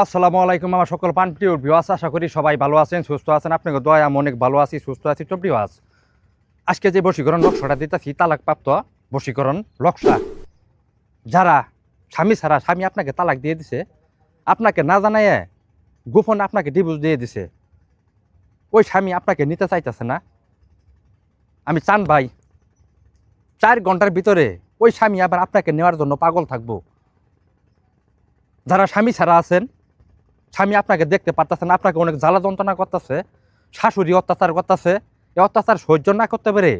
আসসালামু আলাইকুম আমার সকল পানপ্রিয় ভিওয়াস আশা করি সবাই ভালো আছেন, সুস্থ আছেন। আপনাকে দয়া, আমি অনেক ভালো আছি, সুস্থ আছি। তো ভিওয়াস আজকে যে বশীকরণ লক্ষ্যটা দিতেছি, তালাকপ্রাপ্ত বশীকরণ লক্ষ্যা যারা স্বামী ছাড়া স্বামী আপনাকে তালাক দিয়ে দিছে, আপনাকে না জানাইয়ে গোপন আপনাকে ডিভোর্স দিয়ে দিছে, ওই স্বামী আপনাকে নিতে চাইতেছে না। আমি চান ভাই, চার ঘণ্টার ভিতরে ওই স্বামী আবার আপনাকে নেওয়ার জন্য পাগল থাকব। যারা স্বামী ছাড়া আছেন স্বামী আপনাকে দেখতে পারতেছেন আপনাকে অনেক জ্বালা যন্ত্রণা করতেছে, শাশুড়ি অত্যাচার করতেছে, এ অত্যাচার সহ্য না করতে পেরে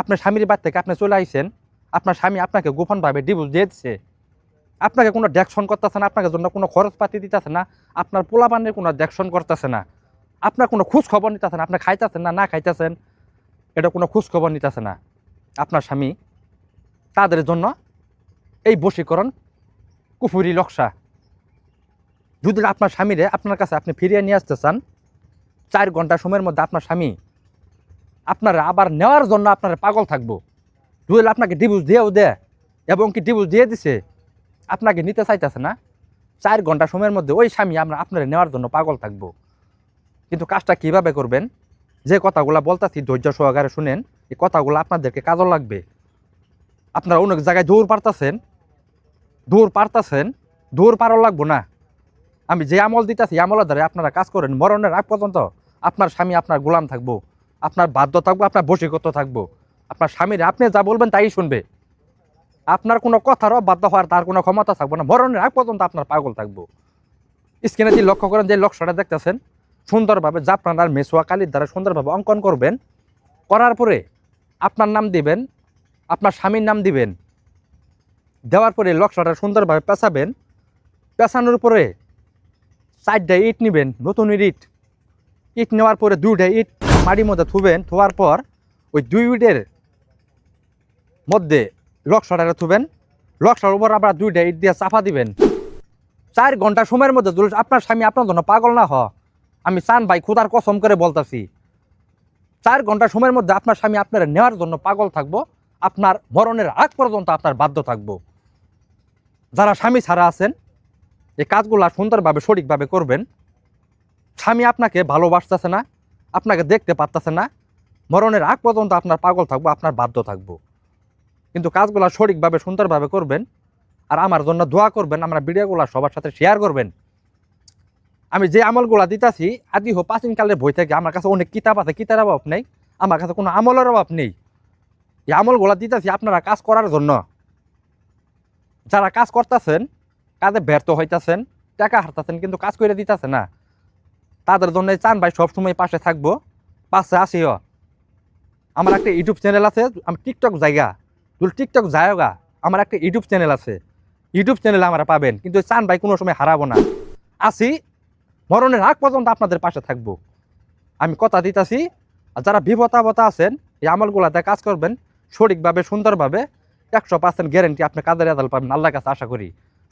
আপনার স্বামীর বাড়ি থেকে আপনি চলে আইসেন আপনার স্বামী আপনাকে গোপনভাবে ডিভোর্স দিয়ে দিচ্ছে আপনাকে কোনো ডেকশন করতেছে না, আপনাকে জন্য কোনো খরচপাতি দিতেছে না, আপনার পোলাপানের কোনো ডেকশন করতেছে না, আপনার কোনো খোঁজ খবর নিতেছে না, আপনি খাইতেছেন না না খাইতেছেন, এটা কোনো খোঁজ খবর নিতেছে না। আপনার স্বামী তাদের জন্য এই বশীকরণ কুফুরি লক্সা যদি আপনার স্বামীরে আপনার কাছে আপনি ফিরিয়ে নিয়ে আসতে চান, চার ঘণ্টা সময়ের মধ্যে আপনার স্বামী আপনারা আবার নেওয়ার জন্য আপনারা পাগল থাকব। যদি আপনাকে ডিভোর্স দিয়েও দেয়, এবং কি ডিভোর্স দিয়ে দিছে, আপনাকে নিতে চাইতেছে না, চার ঘণ্টা সময়ের মধ্যে ওই স্বামী আমরা আপনারা নেওয়ার জন্য পাগল থাকব। কিন্তু কাজটা কীভাবে করবেন? যে কথাগুলো বলতেছি ধৈর্য সহকারে শুনেন, এই কথাগুলো আপনাদেরকে কাজও লাগবে। আপনারা অনেক জায়গায় দৌড় পারতেছেন দৌড় পারতেছেন, দৌড় পারও লাগবো না। আমি যে আমল দিতেছি, আমলের দ্বারা আপনারা কাজ করেন, মরণের আগ পর্যন্ত আপনার স্বামী আপনার গোলাম থাকব, আপনার বাধ্য থাকব, আপনার বশীকত থাকব। আপনার স্বামীর আপনি যা বলবেন তাই শুনবে। আপনার কোনো কথারও বাধ্য হওয়ার তার কোনো ক্ষমতা থাকব না, মরণের আগ পর্যন্ত আপনার পাগল থাকব। স্ক্রিনে যে লক্ষ্য করেন, যে লক্ষ্যটা দেখতেছেন, সুন্দরভাবে জাফরান আর মেসোয়া কালির দ্বারা সুন্দরভাবে অঙ্কন করবেন। করার পরে আপনার নাম দিবেন, আপনার স্বামীর নাম দিবেন। দেওয়ার পরে লক্ষ্যটা সুন্দরভাবে পেঁচাবেন। পেঁচানোর পরে চারটা ইট নেবেন নতুন ইট। ইট নেওয়ার পরে দুইটা ইট মাটির মধ্যে থুবেন, থোয়ার পর ওই দুই ইটের মধ্যে লক্ষ্যটা থুবেন। লক্ষ্যটার উপর আবার দুইটা ইট দিয়ে চাপা দিবেন। চার ঘণ্টা সময়ের মধ্যে আপনার স্বামী আপনার জন্য পাগল না হ? আমি চান ভাই খুদার কসম করে বলতাছি। চার ঘণ্টা সময়ের মধ্যে আপনার স্বামী আপনারা নেওয়ার জন্য পাগল থাকব, আপনার মরণের আগ পর্যন্ত আপনার বাধ্য থাকব। যারা স্বামী ছাড়া আছেন এই কাজগুলো সুন্দরভাবে, সঠিকভাবে করবেন। স্বামী আপনাকে ভালোবাসতেছে না, আপনাকে দেখতে পারতেছে না, মরণের আগ পর্যন্ত আপনার পাগল থাকব, আপনার বাধ্য থাকব। কিন্তু কাজগুলো সঠিকভাবে, সুন্দরভাবে করবেন আর আমার জন্য দোয়া করবেন, আমরা ভিডিওগুলো সবার সাথে শেয়ার করবেন। আমি যে আমলগুলা দিতাছি আদি হো প্রাচীনকালের বই থেকে আমার কাছে অনেক কিতাব আছে কিতার অভাব নেই, আমার কাছে কোনো আমলের অভাব নেই। এই আমলগুলা দিতাছি আপনারা কাজ করার জন্য। যারা কাজ করতেছেন কাজে ব্যর্থ হইতাছেন, টাকা হারতাছেন, কিন্তু কাজ করে দিতেছে না। তাদের জন্য চান ভাই সবসময় পাশে থাকব। পাশে আসিও। আমার একটা ইউটিউব চ্যানেল আছে, আমি টিকটক জায়গা তুই টিকটক যায়গা আমার একটা ইউটিউব চ্যানেল আছে। ইউটিউব চ্যানেলে আমরা পাবেন, কিন্তু চান ভাই কোনো সময় হারাবো না। আসি, মরণের আগ পর্যন্ত আপনাদের পাশে থাকব। আমি কথা দিতাছি, আর যারা বিপদাবতা আছেন, এই আমলগুলাতে কাজ করবেন সঠিকভাবে, সুন্দরভাবে, একশো পার্সেন্ট গ্যারেন্টি আপনি কাজের রেজাল্ট পাবেন, আল্লাহর কাছে আশা করি।